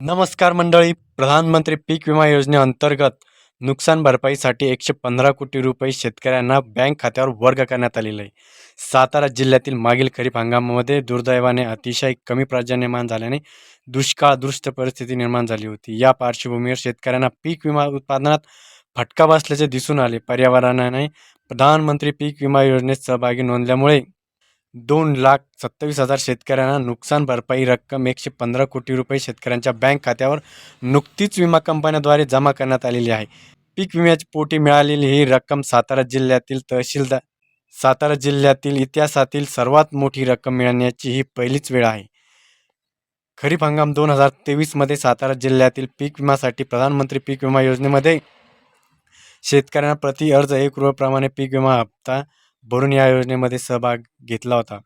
नमस्कार मंडळी. प्रधानमंत्री पीक विमा योजनेअंतर्गत नुकसान भरपाईसाठी एकशे पंधरा कोटी रुपये शेतकऱ्यांना बँक खात्यावर वर्ग करण्यात आलेले आहे. सातारा जिल्ह्यातील मागील खरीप हंगामामध्ये दुर्दैवाने अतिशय कमी पर्जन्यमान झाल्याने दुष्काळदृष्ट परिस्थिती निर्माण झाली होती. या पार्श्वभूमीवर शेतकऱ्यांना पीक विमा उत्पादनात फटका बसल्याचे दिसून आले. पर्यावरणाने प्रधानमंत्री पीक विमा योजनेत सहभागी नोंदल्यामुळे दोन लाख सत्तावीस हजार शेतकऱ्यांना नुकसान भरपाई रक्कम एकशे पंधरा कोटी रुपये शेतकऱ्यांच्या बँक खात्यावर नुकतीच विमा कंपन्याद्वारे जमा करण्यात आलेली आहे. पीक विम्याची पोटी मिळालेली ही रक्कम सातारा जिल्ह्यातील तहसीलदार सातारा जिल्ह्यातील इतिहासातील सर्वात मोठी रक्कम मिळण्याची ही पहिलीच वेळ आहे. खरीप हंगाम दोन हजार तेवीसमध्ये सातारा जिल्ह्यातील पीक विम्यासाठी प्रधानमंत्री पीक विमा योजनेमध्ये शेतकऱ्यांना प्रति अर्ज एक रुपयाप्रमाणे पीक विमा हप्ता भरून या योजनेमध्ये सहभाग घेतला होता.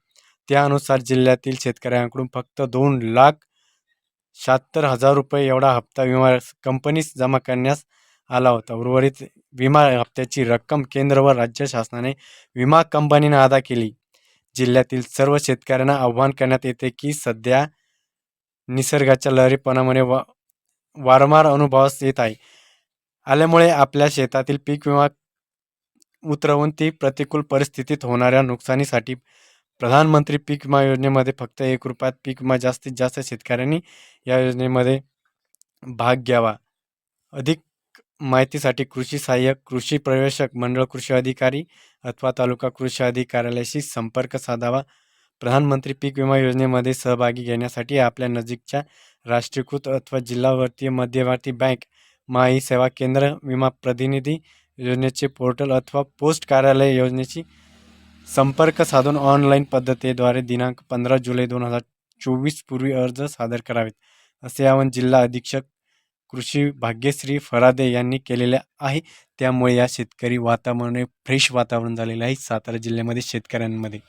त्यानुसार जिल्ह्यातील शेतकऱ्यांकडून फक्त दोन लाख शहात्तर हजार रुपये एवढा हप्ता विमा कंपनीस जमा करण्यास आला होता. उर्वरित विमा हप्त्याची रक्कम केंद्र व राज्य शासनाने विमा कंपनीने अदा केली. जिल्ह्यातील सर्व शेतकऱ्यांना आव्हान करण्यात येते की सध्या निसर्गाच्या लहरीपणामुळे वा वारंवार अनुभवास येत आहे. आल्यामुळे आपल्या शेतातील पीक विमा उतरवून ती प्रतिकूल परिस्थितीत होणाऱ्या नुकसानीसाठी प्रधानमंत्री पीक विमा योजनेमध्ये फक्त एक रुपयात पीक विमा जास्तीत जास्त शेतकऱ्यांनी या योजनेमध्ये भाग घ्यावा. अधिक माहितीसाठी कृषी सहाय्यक कृषी प्रवेशक मंडळ कृषी अधिकारी अथवा तालुका कृषी अधिकाऱ्याशी संपर्क साधावा. प्रधानमंत्री पीक विमा योजनेमध्ये सहभागी घेण्यासाठी आपल्या नजीकच्या राष्ट्रीयकृत अथवा जिल्हावर्तीय मध्यवर्ती बँक माई सेवा केंद्र विमा प्रतिनिधी योजनेचे पोर्टल अथवा पोस्ट कार्यालय योजनेची संपर्क साधून ऑनलाईन पद्धतीद्वारे दिनांक पंधरा जुलै दोन हजार चोवीस पूर्वी अर्ज सादर करावेत असे आवाहन जिल्हा अधीक्षक कृषी भाग्यश्री फरादे यांनी केलेले आहे. त्यामुळे या शेतकरी वातावरण फ्रेश वातावरण झालेलं आहे. सातारा जिल्ह्यामध्ये शेतकऱ्यांमध्ये